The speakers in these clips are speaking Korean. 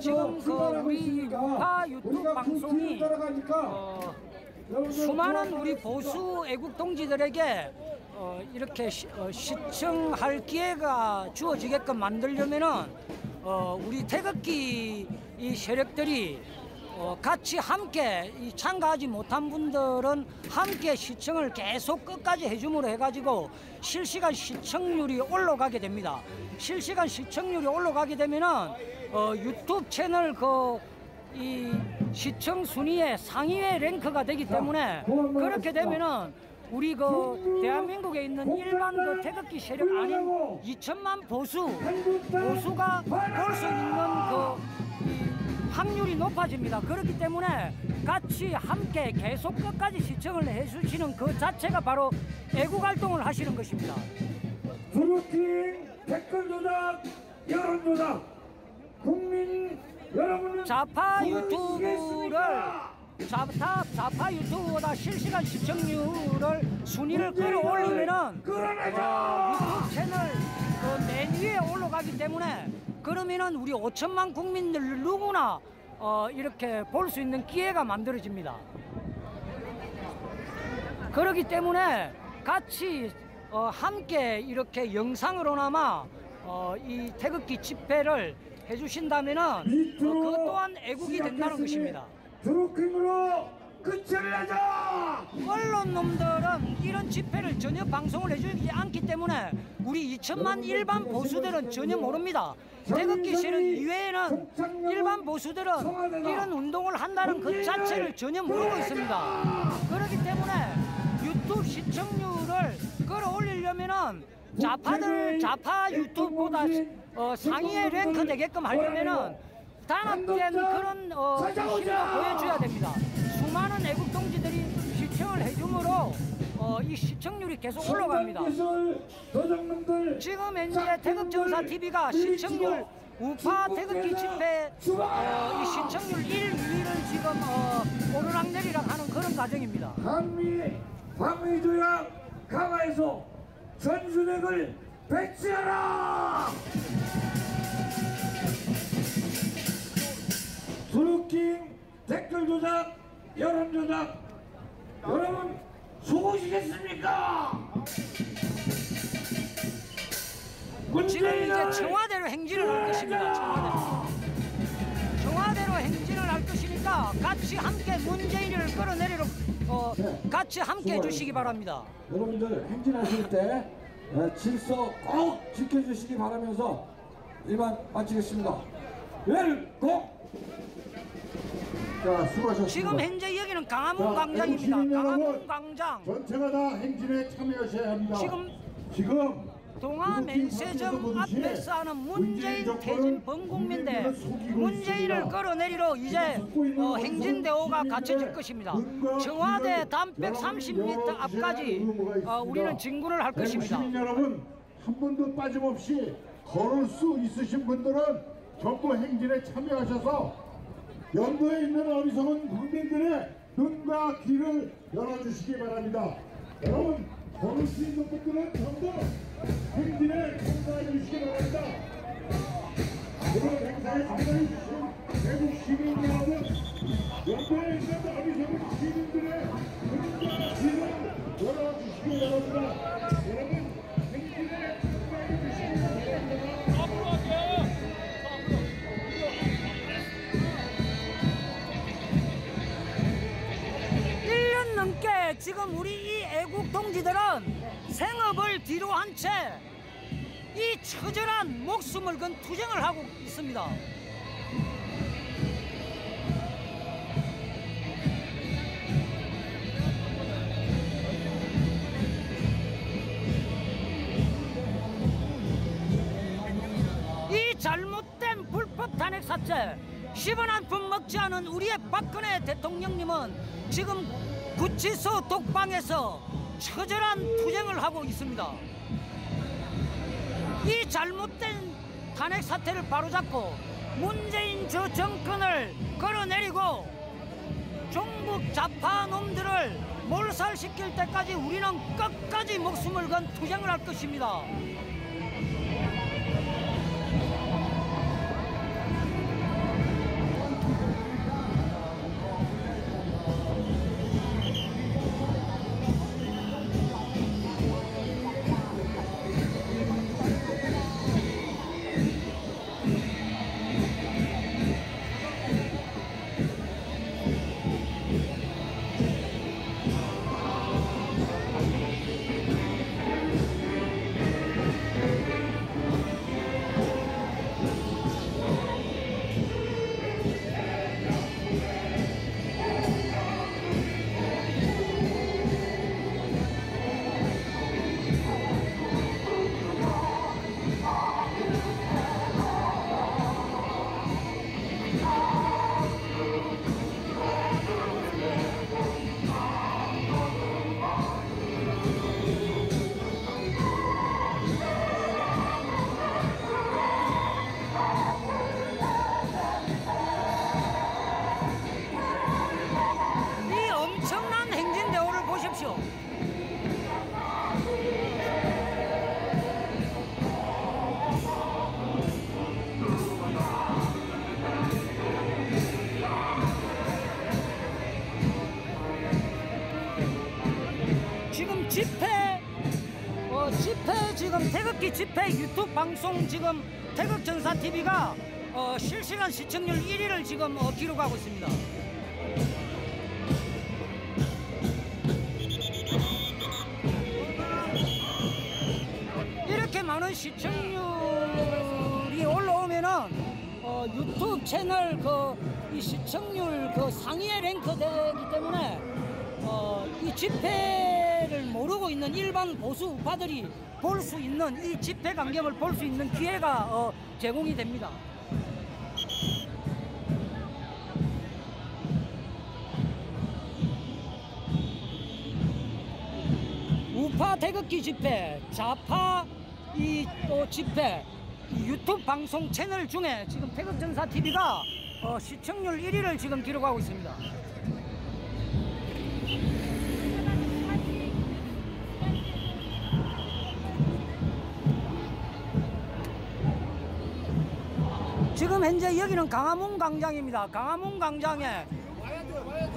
지금 그 우리 우파 유튜브 방송이 어, 수많은 우리 보수 애국 동지들에게 어, 이렇게 시, 어, 시청할 기회가 주어지게끔 만들려면은 어, 우리 태극기 이 세력들이 어, 같이 함께 이 참가하지 못한 분들은 함께 시청을 계속 끝까지 해줌으로 해가지고 실시간 시청률이 올라가게 됩니다. 실시간 시청률이 올라가게 되면은 어, 유튜브 채널 그 이 시청 순위의 상위의 랭크가 되기 때문에 그렇게 되면은 우리 그 대한민국에 있는 일반 그 태극기 세력 아닌 2천만 보수 보수가 볼 수 있는 그 확률이 높아집니다. 그렇기 때문에 같이 함께 계속 끝까지 시청을 해주시는 그 자체가 바로 애국 활동을 하시는 것입니다. 브루킹 댓글 조작, 여론 조작, 국민 여러분은 좌파 유튜브를 좌파, 좌파 유튜브보다 실시간 시청률을 순위를 끌어올리면은 어, 유튜브 채널 그 맨 위에 올라가기 때문에 그러면은 우리 5천만 국민들 누구나 어, 이렇게 볼 수 있는 기회가 만들어집니다. 그렇기 때문에 같이 어, 함께 이렇게 영상으로나마 어, 이 태극기 집회를 해주신다면은 어, 그 또한 애국이 된다는 것입니다. 드루킹으로 끝을 내자! 언론 놈들은 이런 집회를 전혀 방송을 해주지 않기 때문에 우리 2천만 일반 보수들은 전혀 모릅니다. 태극기 세력 이외에는 일반 보수들은 이런 운동을 한다는 그 자체를 전혀 모르고 있습니다. 그렇기 때문에 유튜브 시청률을 끌어올리려면은 좌파들 좌파 유튜브보다 어, 상위에 랭크 되게끔 하려면은 단합된 그런 어, 힘을 보여줘야 됩니다. 수많은 애국 동지들이 시청을 해줌으로 어, 이 시청률이 계속 올라갑니다. 지금 현재 태극전사 TV가 시청률 우파 태극기 집회 어, 이 시청률 1, 2위를 지금 어, 오르락내리락 하는 그런 과정입니다. 한미 방위조약 강화해서 전술핵을 배치하라! 드루킹 댓글 조작, 여론 조작, 여러분 수고하시겠습니까? 지금 이제 청와대로 행진을 할 것입니다. 청와대로. 청와대로 행진을 할 것이니까 같이 함께 문재인을 끌어내리러 어, 같이 함께 해주시기 바랍니다. 여러분들 행진하실 때 에, 질서 꼭 지켜주시기 바라면서 일반 마치겠습니다. 웰컴! 자, 수고하셨습니다. 지금 현재 여기는 강화문 자, 광장입니다. 강화문 광장. 전체가 다 행진에 참여하셔야 합니다. 지금 지금 동아 면세점 앞에서 하는 문재인 퇴진 범국민대 문재인을 끌어내리러 이제 어, 행진대오가 갖춰질 것입니다. 청와대 담백 30m 앞까지 어, 우리는 진군을 할 것입니다. 여러분 한 분도 빠짐없이 걸을 수 있으신 분들은 전부 행진에 참여하셔서 연도에 있는 어리석은 국민들의 눈과 귀를 열어주시기 바랍니다. 여러분 걸을 수 있는 분들은 지금 우리 이 애국 동지들은 생업을 뒤로 한 채 이 처절한 목숨을 건 투쟁을 하고 있습니다. 이 잘못된 불법 탄핵 사태 10원 한 푼 먹지 않은 우리의 박근혜 대통령님은 지금 구치소 독방에서 처절한 투쟁을 하고 있습니다. 이 잘못된 탄핵 사태를 바로잡고 문재인 저 정권을 끌어내리고 종북 좌파 놈들을 몰살시킬 때까지 우리는 끝까지 목숨을 건 투쟁을 할 것입니다. 태극기 집회 유튜브 방송 지금 태극 전사 TV가 어, 실시간 시청률 1위를 지금 어, 기록하고 있습니다. 이렇게 많은 시청률이 올라오면은 어, 유튜브 채널 그 이 시청률 그 상위에 랭크되기 때문에 어, 이 집회 를 모르고 있는 일반 보수 우파들이 볼 수 있는 이 집회 광경을 볼 수 있는 기회가 어, 제공이 됩니다. 우파 태극기 집회, 좌파 이 또 집회, 이 유튜브 방송 채널 중에 지금 태극전사 TV가 어, 시청률 1위를 지금 기록하고 있습니다. 지금 현재 여기는 강화문 광장입니다. 강화문 광장에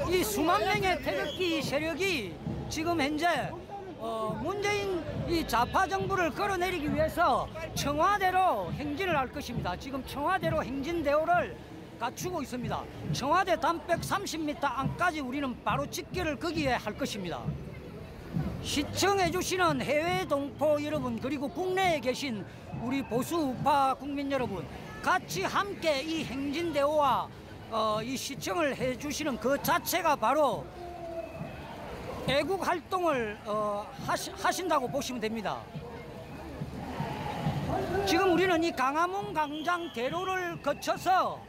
이 수만 명의 태극기 세력이 지금 현재 어, 문재인 이 좌파 정부를 끌어내리기 위해서 청와대로 행진을 할 것입니다. 지금 청와대로 행진 대오를 갖추고 있습니다. 청와대 담백 30m 안까지 우리는 바로 집결을 거기에 할 것입니다. 시청해 주시는 해외 동포 여러분 그리고 국내에 계신 우리 보수 우파 국민 여러분 같이 함께 이 행진 대오와 어, 이 시청을 해 주시는 그 자체가 바로 애국 활동을 어, 하시, 하신다고 보시면 됩니다. 지금 우리는 이 강화문 광장 대로를 거쳐서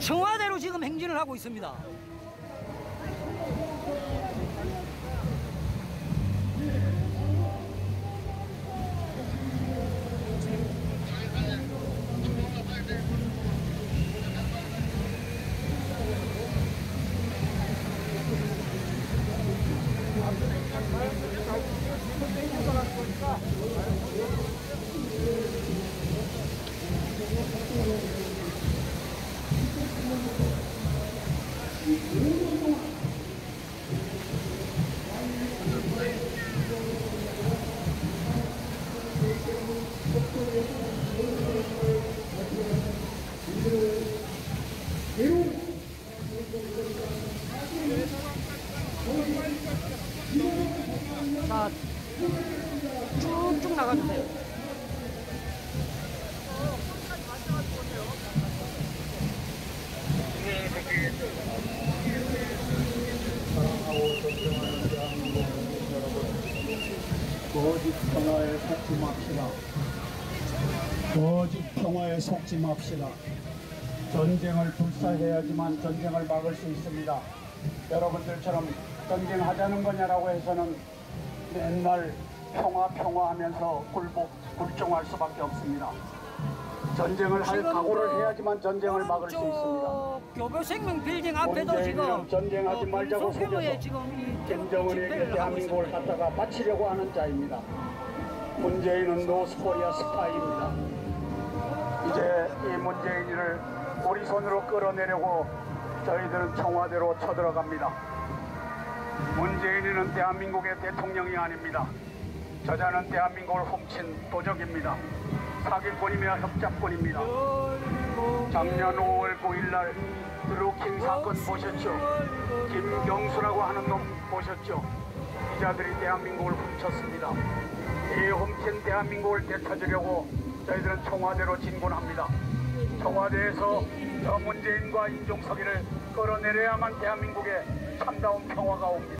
청와대로 지금 행진을 하고 있습니다. Não tem que falar com o carro. 거짓 평화에 속지 맙시다. 거짓 평화에 속지 맙시다. 전쟁을 불사해야지만 전쟁을 막을 수 있습니다. 여러분들처럼 전쟁하자는 거냐라고 해서는 맨날 평화 평화 하면서 굴복 굴종할 수밖에 없습니다. 전쟁을 할 각오를 그 해야지만 전쟁을 막을 수 있습니다. 교교생명 빌딩 앞에도 지금 전쟁하지 어, 말자고 소규모의 지금 이 김정은에게 대한민국을. 갖다가 바치려고 하는 자입니다. 문재인은 노스코리아 스파이입니다. 이제 이 문재인을 우리 손으로 끌어내려고 저희들은 청와대로 쳐들어갑니다. 문재인은 대한민국의 대통령이 아닙니다. 저자는 대한민국을 훔친 도적입니다. 사기꾼이며 협잡꾼입니다. 작년 5월 9일 날 드루킹 사건 보셨죠? 김경수라고 하는 놈 보셨죠? 이 자들이 대한민국을 훔쳤습니다. 이 훔친 대한민국을 되찾으려고 저희들은 청와대로 진군합니다. 청와대에서 저 문재인과 임종석이를 끌어내려야만 대한민국에 참다운 평화가 옵니다.